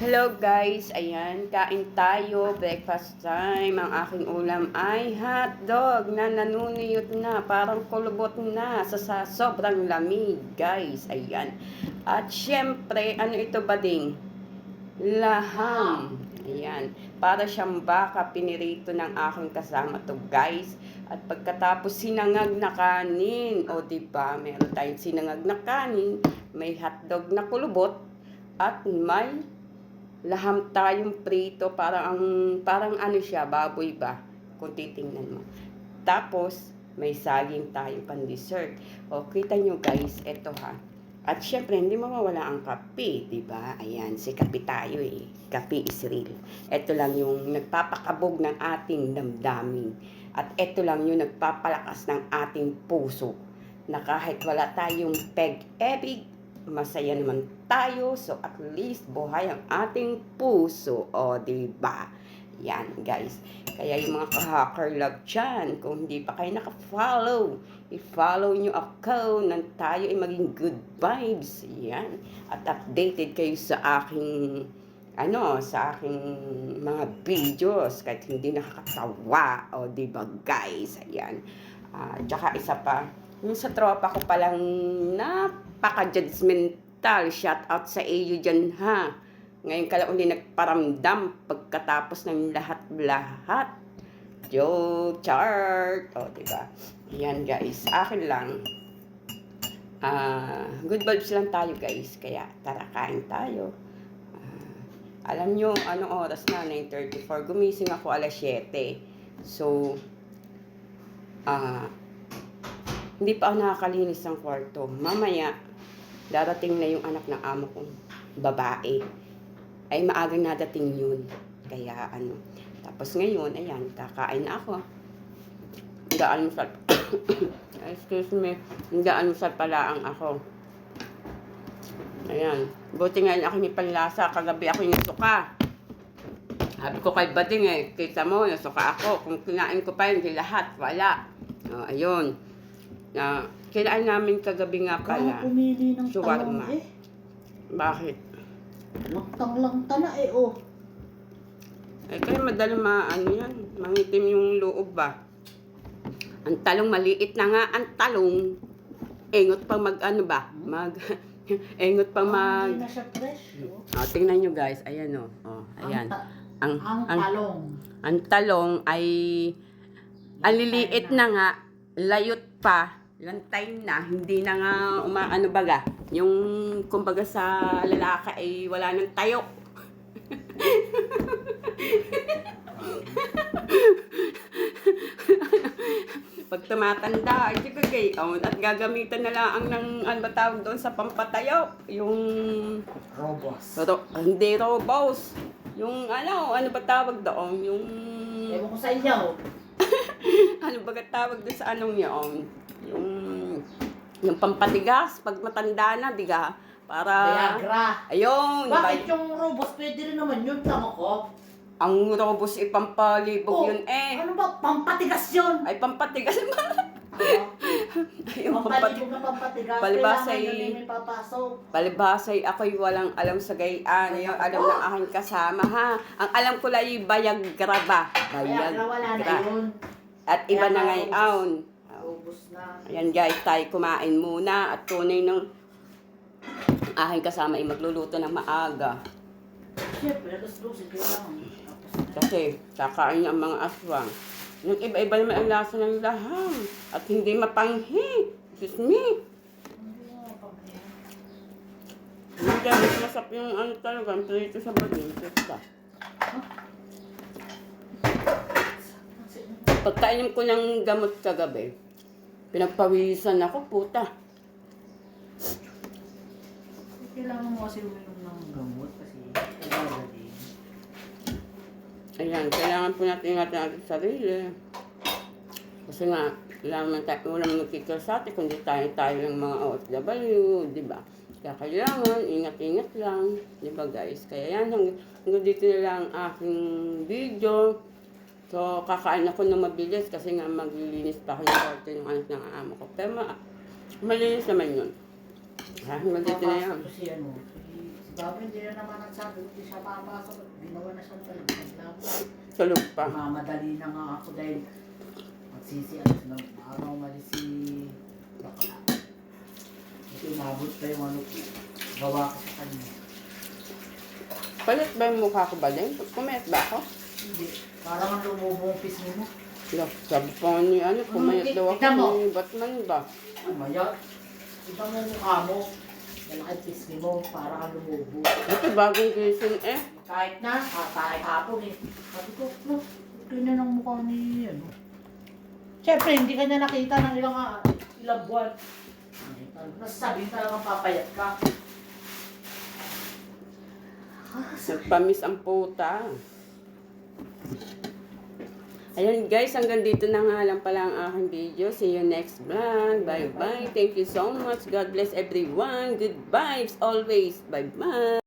Hello guys, ayan, kain tayo, breakfast time. Ang aking ulam ay hotdog na nanuniyot na, parang kulubot na sa, sa sobrang lamig, guys. Ayan. At syempre, ano ito ba ding? Laham. Ayan. Para siyang baka pinirito ng aking kasama to, guys. At pagkatapos sinangag na kanin, o di ba, meron tayong sinangag na kanin, may hotdog na kulubot, at may laham tayong prito, parang ang parang ano siya, baboy ba? Kung titingnan mo. Tapos, may saging tayong pan-dessert. O, kita nyo guys, eto ha. At syempre, hindi mawawala ang kape, di ba? Ayan, si kape tayo eh. Kape is real. Ito lang yung nagpapakabog ng ating damdamin. At ito lang yung nagpapalakas ng ating puso. Na kahit wala tayong peg-ebig, masaya naman tayo. So, at least, buhay ang ating puso. O, di ba? Yan, guys. Kaya yung mga ka-hacker love dyan, kung hindi pa kayo naka-follow, i-follow nyo ako nang tayo ay maging good vibes. Yan. At updated kayo sa aking ano, sa aking mga videos kahit hindi nakakatawa. O, di ba, guys? Ayan. Ah, tsaka isa pa, yung sa tropa ko palang napaka-judgmental. Shout out sa iyo dyan, ha? Ngayon ka lang nagparamdam pagkatapos ng lahat-lahat. Joke, chart. O, diba? Yan, guys. Akin lang. Ah, good vibes lang tayo, guys. Kaya, tara, kain tayo. Ah, alam nyo, anong oras na? 9.34. Gumising ako alas 7. So, ah, hindi pa ako nakakalinis ng kwarto. Mamaya, darating na yung anak ng amo kong babae. Ay maagang nadating yun. Kaya ano. Tapos ngayon, ayan, kakain na ako. Nag-almusal. Excuse me. Nag-almusal pala ang ako. Ayan. Buti nga ako ni panlasa. Kagabi ako yung suka. Sabi ko kay Bading eh, kita mo, nasuka ako. Kung kinain ko pa yun, di lahat, wala. O, ayun. Na, kinain namin kagabi nga pala. Kaya pumili ng Shawarma. talong eh. Bakit? Laktang lang tana eh oh. Eh, kaya madali ma, ano yan, mangitim yung loob ba? Ang talong maliit na nga, ang talong. Engot pang mag, ano ba? Mag, engot pang Ah, mag, Hindi na siya fresh oh. oh, tingnan nyo guys, ayan o. Oh. ayan. Ang, ta- Ang, ang ang, talong. ang talong ay, ang liliit na nga, layot pa, lantay na, hindi na nga, uma, ano baga, yung, kumbaga sa lalaki ay wala nang tayo. Pag tumatanda, ay ka gay. Oh, at gagamitan na lang ng ano ba tawag doon sa pampatayo. Yung, Robos. ro, hindi robos. Yung ano, ano ba tawag doon? Yung, Ewan ko sa inyo. ano ba tawag doon sa anong yun? Yung, yung pampatigas, pag matanda na, di ka? Para, Viagra. ayun, Bakit ba- yung robos pwede rin naman yun? Tama ko. ang robos ipampalibog Oh, yun eh. Ano ba? Pampatigas yun. Ay, pampatigas ba? Ay, yung pampatigas. Na pampatigas. Palibasa Kailangan ay- yun eh, may papasok. Palibasay, ako'y walang alam sa gayaan. Yung alam ng aking kasama, ha? Ang alam ko lang yung Bayagra ba? Kaya na wala na Bayagra. yun. At iba Kaya na na ngayon. Robos na. Ayan guys, tayo kumain muna at tunay ng aking kasama ay magluluto ng maaga. Siyempre, alas 12 kailangan. Tapos Kasi kakain ang mga aswang. Yung iba-iba naman ang lasa ng laham. At hindi mapanghi. Excuse me. Pag- Hindi mas masap yung ano talaga, ang prito sa bagay. Basta. Pagkainom ko ng gamot kagabi, pinagpawisan ako, puta. Kailangan mo kasi uminom ng gamot kasi kailangan din. Ayan, kailangan po natin ingatan natin sarili. Kasi nga, kailangan tayo, walang nagkikil sa atin, kundi tayo tayo ng mga OFW, di ba? Kaya kailangan, ingat-ingat lang, di ba guys? Kaya yan, hanggang, hanggang dito na lang ang aking video. So, kakain ako ng mabilis kasi nga maglilinis pa ako ng kwarto ng anak ng amo ko. Pero ma malinis naman yun. Ah, hanggang dito na yan. Papasok ko ano, si hindi na naman nagsabi, hindi siya papasok. Ginawa na siyang talagang Sa lupa. Mamadali na nga ako dahil magsisialis ng araw mali si bakla. Ito umabot pa yung ano ko. Gawa ko sa kanya. Palit ba yung mukha ko ba din? Kumayat ba ako? Hindi. Parang ang lumubong pisngi mo. Lo, sabi pa nga ni ano, pumayat daw ako Tignan mo. ni Batman ba? Umaya. Ito mo yung mukha mo. Malaki pisngi mo. Parang ang lumubong. Ito bagong gising eh. Kahit na, ah, kahit hapon eh. Sabi ko, no, ganyan ang mukha ni, ano. Siyempre, hindi ka niya nakita ng ilang, ah, ilang buwan. Ano, nasasabihin talagang papayat ka. Nagpamis ang puta. Ayan guys, hanggang dito na nga lang pala ang aking video. See you next vlog. Bye bye. Thank you so much. God bless everyone. Good vibes always. Bye bye.